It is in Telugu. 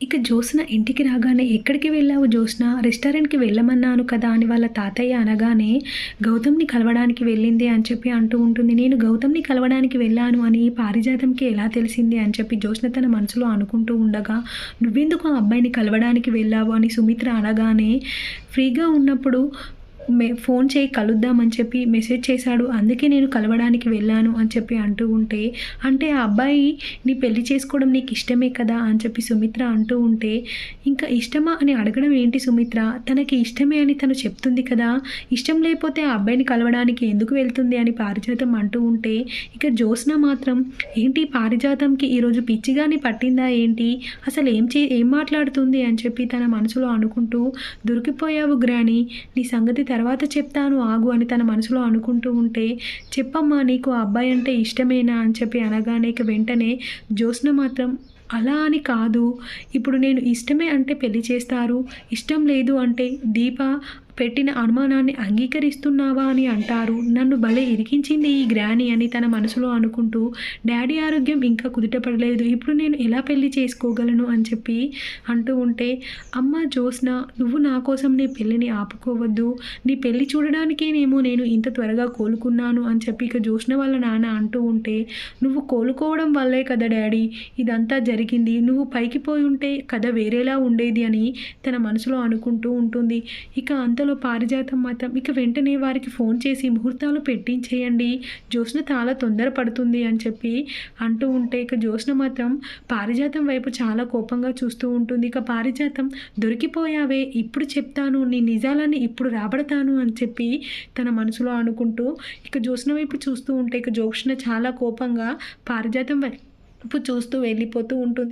ఇక జ్యోత్స్న ఇంటికి రాగానే ఎక్కడికి వెళ్ళావు జ్యోత్స్న? రెస్టారెంట్కి వెళ్ళమన్నాను కదా అని వాళ్ళ తాతయ్య అనగానే గౌతమ్ని కలవడానికి వెళ్ళింది అని చెప్పి అంటూ ఉంటుంది. నేను గౌతమ్ని కలవడానికి వెళ్ళాను అని పారిజాతంకి ఎలా తెలిసింది? అని చెప్పి జ్యోత్స్న తన మనసులో అనుకుంటూ ఉండగా నువ్వెందుకు ఆ అబ్బాయిని కలవడానికి వెళ్ళావు? అని సుమిత్ర అనగానే ఫ్రీగా ఉన్నప్పుడు మే ఫోన్ చేయి కలుద్దామని చెప్పి మెసేజ్ చేశాడు. అందుకే నేను కలవడానికి వెళ్ళాను అని చెప్పి అంటూ ఉంటే అంటే ఆ అబ్బాయి నీ పెళ్ళి చేసుకోవడం నీకు ఇష్టమే కదా? అని చెప్పి సుమిత్ర అంటూ ఉంటే ఇంకా ఇష్టమా? అని అడగడం ఏంటి సుమిత్ర? తనకి ఇష్టమే అని తను చెప్తుంది కదా. ఇష్టం లేకపోతే ఆ అబ్బాయిని కలవడానికి ఎందుకు వెళ్తుంది? అని పారిజాతం అంటూ ఉంటే ఇక జ్యోత్స్న మాత్రం ఏంటి పారిజాతంకి ఈరోజు పిచ్చిగాని పట్టిందా ఏంటి? అసలు ఏం చే ఏం మాట్లాడుతుంది? అని చెప్పి తన మనసులో అనుకుంటూ దొరికిపోయావు గ్రాని నీ సంగతి తర్వాత చెప్తాను ఆగు అని తన మనసులో అనుకుంటూ ఉంటే చెప్పమ్మా నీకు ఆ అబ్బాయి అంటే ఇష్టమేనా? అని చెప్పి అనగానే ఇక వెంటనే జ్యోత్స్న మాత్రం అలా అని కాదు. ఇప్పుడు నేను ఇష్టమే అంటే పెళ్ళి చేస్తారు. ఇష్టం లేదు అంటే దీప పెట్టిన అనుమానాన్ని అంగీకరిస్తున్నావా అని అంటారు. నన్ను భలే ఇరికించింది ఈ గ్రాని అని తన మనసులో అనుకుంటూ డాడీ ఆరోగ్యం ఇంకా కుదుటపడలేదు. ఇప్పుడు నేను ఎలా పెళ్ళి చేసుకోగలను? అని చెప్పి అంటూ ఉంటే అమ్మ జోస్న నువ్వు నా కోసం నీ పెళ్ళిని ఆపుకోవద్దు. నీ పెళ్ళి చూడడానికేనేమో నేను ఇంత త్వరగా కోలుకున్నాను అని చెప్పి ఇక జోస్న వాళ్ళ నాన్న అంటూ ఉంటే నువ్వు కోలుకోవడం వల్లే కదా డాడీ. ఇదంతా జరిగింది. నువ్వు పైకి పోయి ఉంటే కథ వేరేలా ఉండేది అని తన మనసులో అనుకుంటూ ఉంటుంది. ఇక అంత అంతలో పారిజాతం మాత్రం ఇక వెంటనే వారికి ఫోన్ చేసి ముహూర్తాలు పెట్టించేయండి. జ్యోత్స్న చాలా తొందరపడుతుంది అని చెప్పి అంటూ ఉంటే ఇక జ్యోత్స్న మాత్రం పారిజాతం వైపు చాలా కోపంగా చూస్తూ ఉంటుంది. ఇక పారిజాతం దొరికిపోయావే ఇప్పుడు చెప్తాను నీ నిజాలని ఇప్పుడు రాబడతాను అని చెప్పి తన మనసులో అనుకుంటూ ఇక జ్యోత్స్న వైపు చూస్తూ ఉంటే ఇక జ్యోత్స్న చాలా కోపంగా పారిజాతం వైపు చూస్తూ వెళ్ళిపోతూ ఉంటుంది.